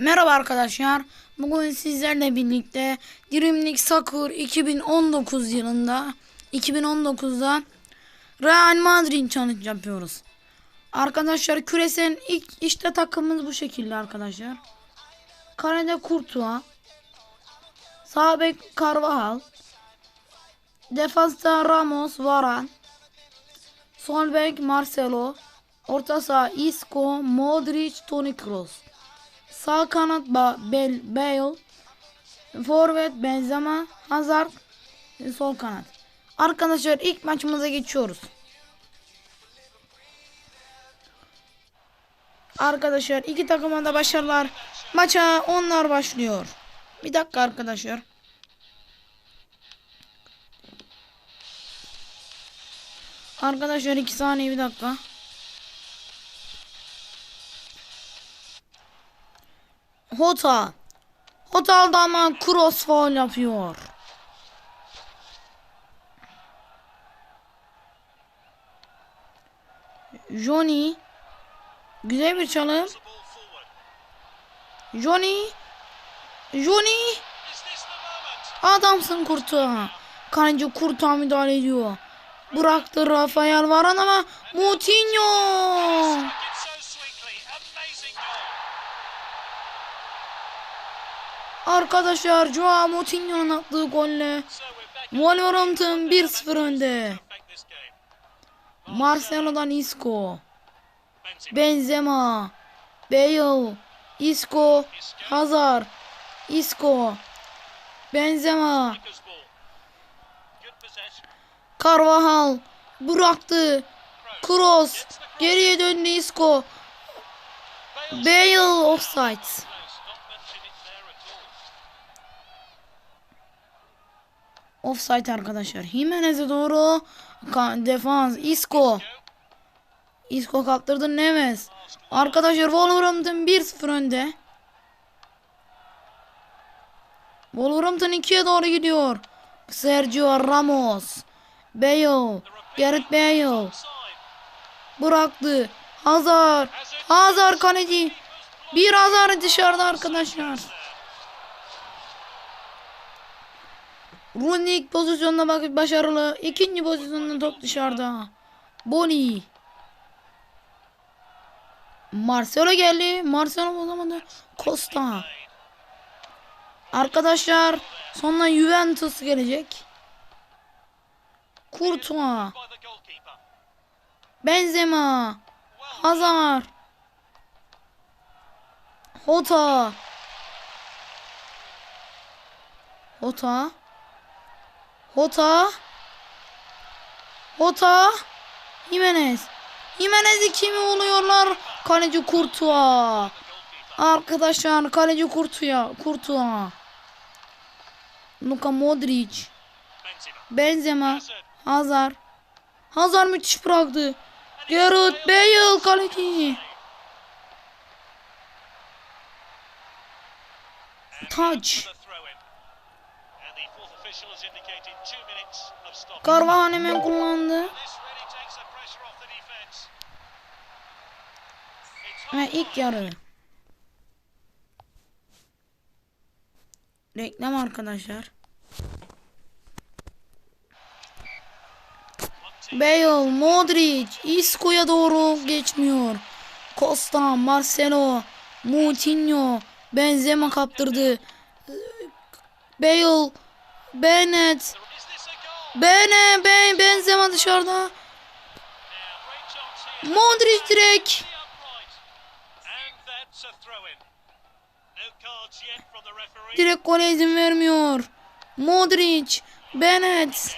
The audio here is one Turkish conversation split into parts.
Merhaba arkadaşlar. Bugün sizlerle birlikte Dreamlik Soccer 2019 yılında 2019'da Real Madrid challenge yapıyoruz. Arkadaşlar küresel ilk işte takımımız bu şekilde arkadaşlar. Kalede Kurtuğa. Sağ bek Carvajal. Defansta Ramos, Varane. Sol bek Marcelo. Orta saha Isco, Modric, Toni Kroos. Sağ kanat ba Bel Bale. Forvet Benzema, Hazard. Sol kanat. Arkadaşlar ilk maçımıza geçiyoruz. Arkadaşlar iki takıma da başarılar. Maça onlar başlıyor. Bir dakika arkadaşlar. Arkadaşlar iki saniye bir dakika. Hota. Hota'da ama cross foul yapıyor. Johnny. Güzel bir çalım. Johnny. Johnny. Adamsın kurtu. Kaleci kurtuğa müdahale ediyor. Bıraktı Rafael Varan ama Moutinho. Arkadaşlar Joao Moutinho'nun attığı golle Wolverhampton 1-0 önde. Marcelo'dan Isco. Benzema. Bale. Isco. Hazard. Isco. Benzema. Carvajal. Bıraktı. Kroos. Geriye döndü Isco. Bale offside. Offside arkadaşlar. Jimenez'e doğru defans Isco. Isco kaptırdı Neves. Arkadaşlar Wolverhampton 1-0 önde. Wolverhampton 2'ye doğru gidiyor. Sergio Ramos. Bale. Gareth Bale. Bıraktı. Hazar. Hazar kaleci. Bir Hazar dışarıda arkadaşlar. Rooney ilk pozisyonuna bakıp başarılı. İkinci pozisyonda top dışarıda. Boni. Marcelo geldi. Marcelo bozamadı. Costa. Arkadaşlar sonra Juventus gelecek. Courtois. Benzema. Hazard. Hota. Hota. Hota. Hota. Jimenez. Jimenez'i kimi oluyorlar? Kaleci Kurtuğa. Arkadaşlar kaleci Kurtuğa. Kurtuğa. Luka Modric. Benzema. Hazar. Hazar müthiş bıraktı. Gareth Bale kaleci. Touch. Karvahan hemen kullandı. Ve ilk yarı. Reklam arkadaşlar. Bale, Modric, Isco'ya doğru geçmiyor. Costa, Marcelo, Moutinho, Benzema kaptırdı. Bale, Bennett, Bene, ben Benzema dışarıda. Modric direkt. Direkt gole izin vermiyor. Modric, Bennett,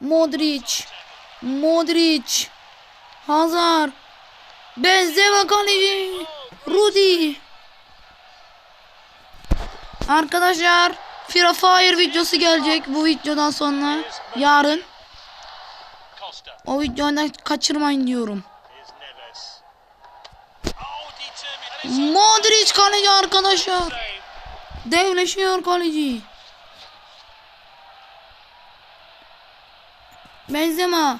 Modric, Modric, Hazard, Benzema kaleci, Rudi. Arkadaşlar Free Fire videosu gelecek bu videodan sonra yarın. O videoyu kaçırmayın diyorum. Modric kaleci arkadaşlar. Devleşiyor kaleci. Benzema.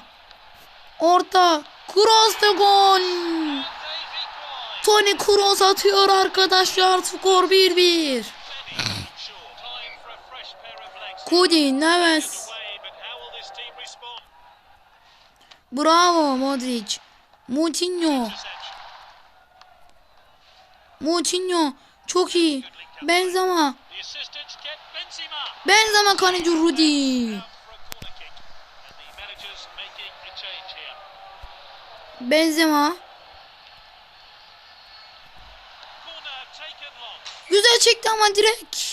Orta. Cross da gol. Toni Kroos atıyor arkadaşlar. Skor 1-1. Kudi, Neves. Bravo Modric. Moutinho. Moutinho. Çok iyi. Benzema. Benzema kaleci Rudi. Benzema. Güzel çekti ama direkt.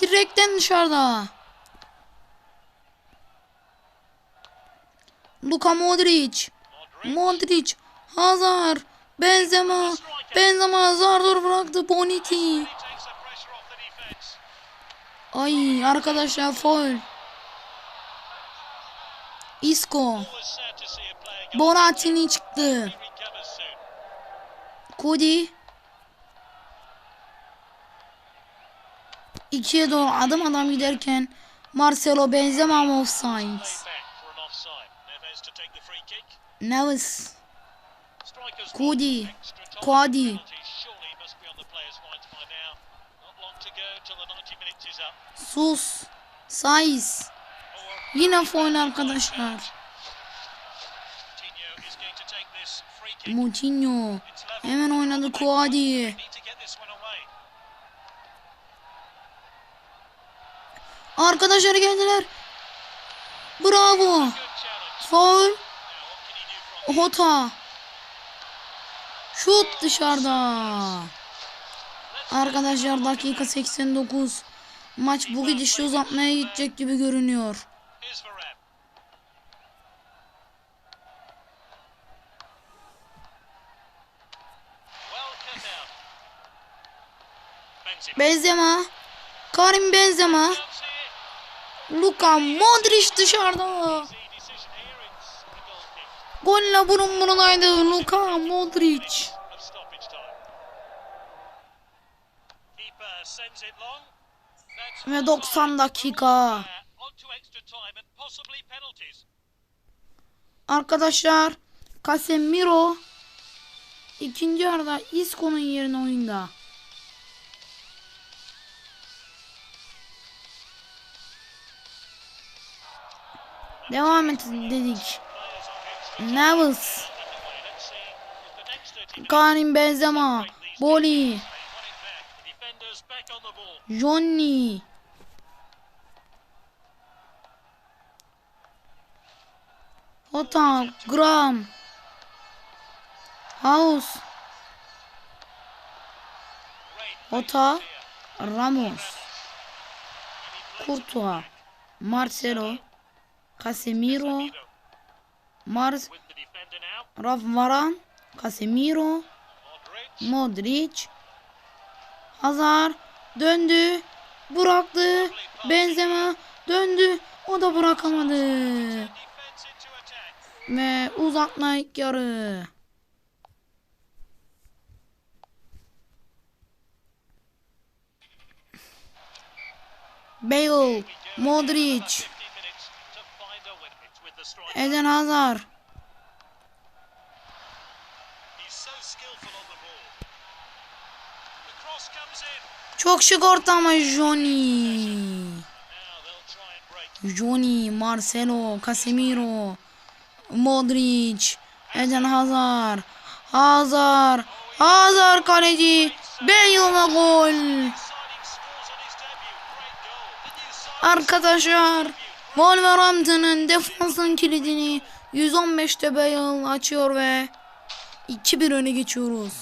Direkten dışarıda. Luka Modric. Modric. Hazar. Benzema. Benzema zar zor bıraktı Boniti. Ay arkadaşlar foul. Isco. Bonatini çıktı. Cody. İkiye doğru adım adam giderken Marcelo Benzema mı offside? Neves. Cody. Cody. Sus. Saiz. Yine foul arkadaşlar. Moutinho. Hemen oynadı Cody. Arkadaşlar geldiler. Bravo. Foul. Hota. Şut dışarıda. Arkadaşlar dakika 89. Maç bu gidişle uzatmaya gidecek gibi görünüyor. Benzema. Karim Benzema. Luka Modric dışarıda. Golle burun burunaydı Luka Modric. Ve 90 dakika. Arkadaşlar Casemiro ikinci yarıda Isco'nun yerine oyunda. Devam et dedik. Neves, Karim Benzema, Boli, Johnny. Hota, Graham, House, Hota, Ramos, Courtois, Marcelo, Casemiro, Mars, Raf Varan, Casemiro, Modric, Hazar döndü, bıraktı, Benzema döndü, o da bırakamadı. Ve uzatma ilk yarı. Bale, Modric, Eden Hazar, çok şık orta ama Johnny. Johnny, Marcelo, Casemiro, Modric, Eden Hazar, Hazar, Hazar kaleci, Bale'la gol. Arkadaşlar, Wolverhampton'ın defansın kilidini 115'te Bale açıyor ve 2-1 öne geçiyoruz.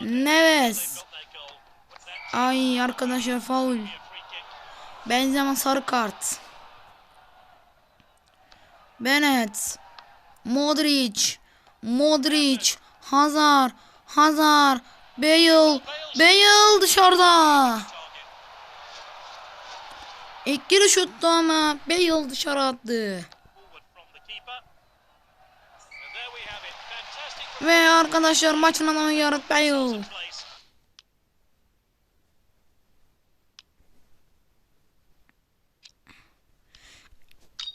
Neves. Ay arkadaşlar faul. Benzema sarı kart. Bennett. Modric. Modric. Hazar. Hazar. Bale. Bale dışarıda. İkili şuttu ama Bale dışarı attı. Ve arkadaşlar maçın adamı Gareth Bale.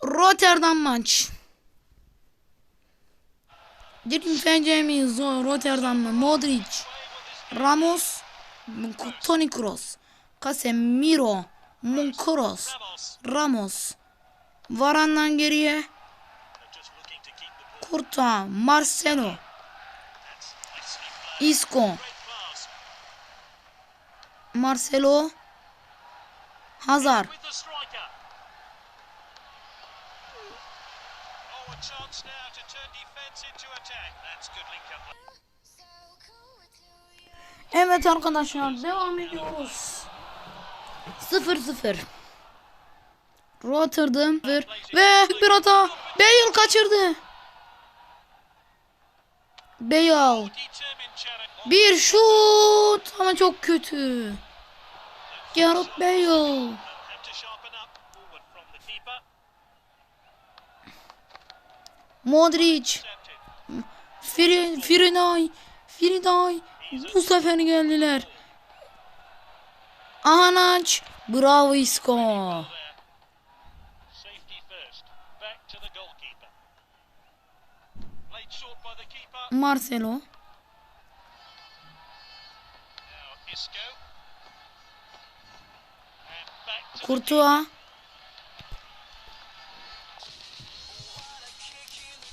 Rotterdam maç. Dirimfencemiz Rotterdam'da Modric, Ramos, Toni Kroos, Casemiro, Monkoros, Ramos. Varan'dan geriye. Kurta, Marcelo. Isco. Marcelo, up. Evet arkadaşlar devam ediyoruz. 0-0. Rotterdam ve bir hata. Bale kaçırdı. Bale bir şut ama çok kötü. Gareth Bale. Modric Firinay Firinay bu sefer geldiler. By the keeper. Marcelo Kurtuğa.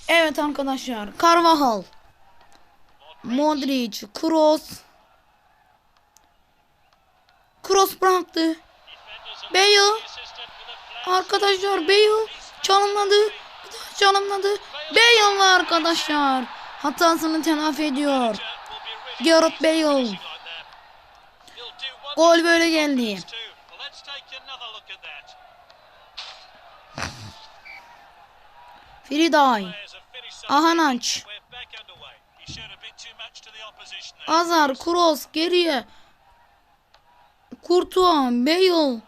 Evet arkadaşlar. Carvajal. Modric. Kroos. Kroos bıraktı. Bale. Arkadaşlar Bale çalımladı. Çalımladı. Bale var arkadaşlar. Hatasını telafi ediyor. Gareth Bale. Gol böyle geldi. Friday. Players have finished some Ahanaç. We're back underway. He showed a bit too much to the opposition there. Azar, Kroos geriye. Kurtuğa, Bale.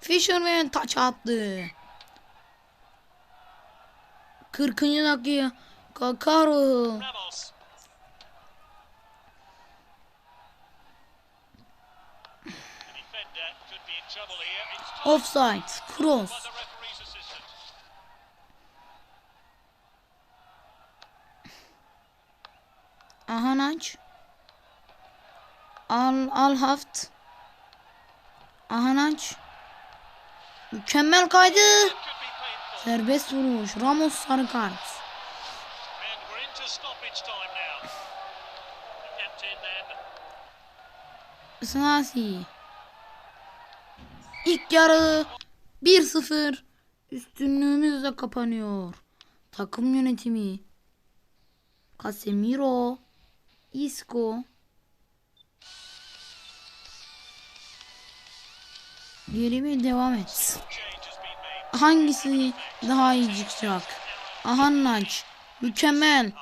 Fisherman taç attı. 40. dakika. Kakaro. Ramos. The Ahanaç. Al Alhaft. Ahanaç. Mükemmel kaydı. Could be painful. Serbest vuruş. Ramos sarı kart. Sanasi. İlk yarı 1-0 üstünlüğümüzle kapanıyor. Takım yönetimi. Casemiro. Isco. Gerime devam et. Hangisi daha iyi çıkacak? Ahannaç. Mükemmel.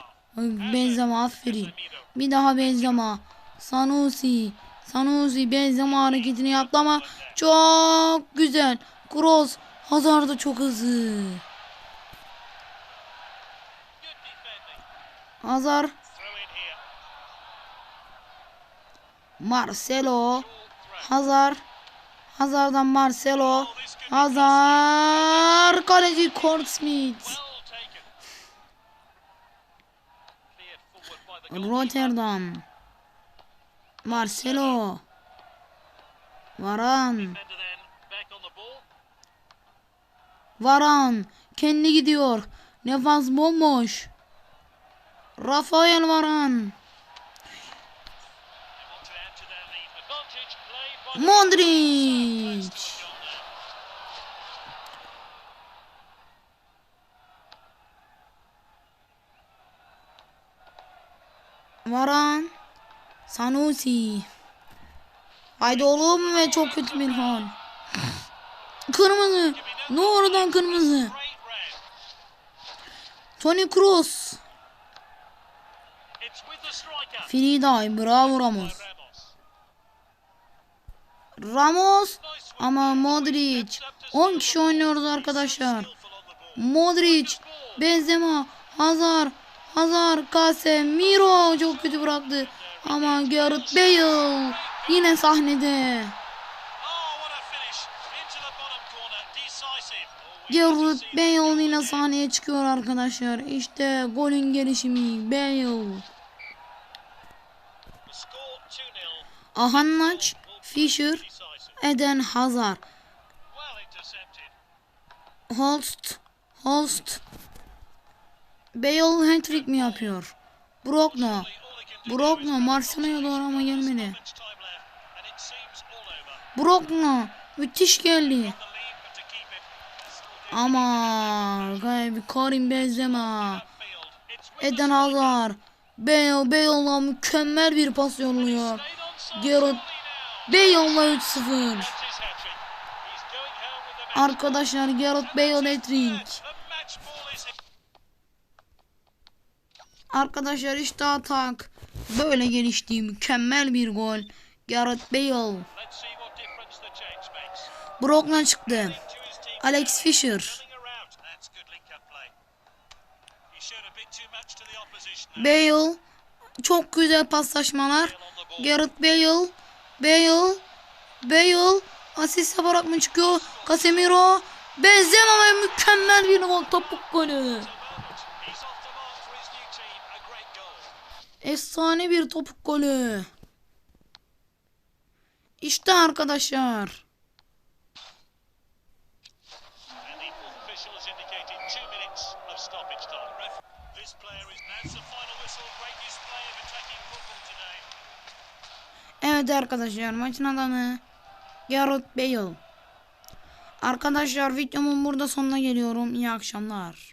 Benzema aferin. Bir daha Benzema. Sanusi. Sanusi Benzema hareketini yaptı ama çok güzel. Kroos. Hazard da çok hızlı. Good well taken. Cleared forward by the goalkeeper. Rotterdam. Marcelo. Varan. Varan. Kendi gidiyor. Nefas bomboş. Rafael Varan. Modric. Varan. Sanusi. Haydi oğlum ve çok kötü bir. Kırmızı. Doğrudan kırmızı. Great red. Toni Kroos. Friday. Bravo Ramos. Ramos. Ama Modric. 10 kişi oynuyoruz arkadaşlar. Modric, Benzema, Hazard, Hazard, Casemiro çok kötü bıraktı. Ama Gareth Bale yine sahnede. Gareth Bale yine sahneye çıkıyor arkadaşlar. İşte golün gelişimi Bale. the score 2-0. Ahannaç, Fisher. Eden intercepted. Holst, Holst. Bale hat-trick mi yapıyor? Now is Marcelo'ya doğru ama gelmedi. Brockno müthiş geldi. Ama gaybi Karim Benzema. Eden Hazard. Bale, Bale'la mükemmel bir pas yolluyor. stayed Bale'la 3-0. That's his hat-trick. He's going home with the match. Arkadaşlar Gareth Bale is Arkadaşlar işte atak. Böyle gelişti. Mükemmel bir gol. Gareth Bale. Brockman çıktı. Alex Fisher. Bale. Çok güzel paslaşmalar. Gareth Bale. Bale. Bale. Asist yaparak mı çıkıyor? Casemiro. Benzema ve mükemmel bir gol. Topuk golü. Efsane bir topuk golü. İşte arkadaşlar. Evet arkadaşlar maçın adamı Gareth Bale. Arkadaşlar videomun burada sonuna geliyorum. İyi akşamlar.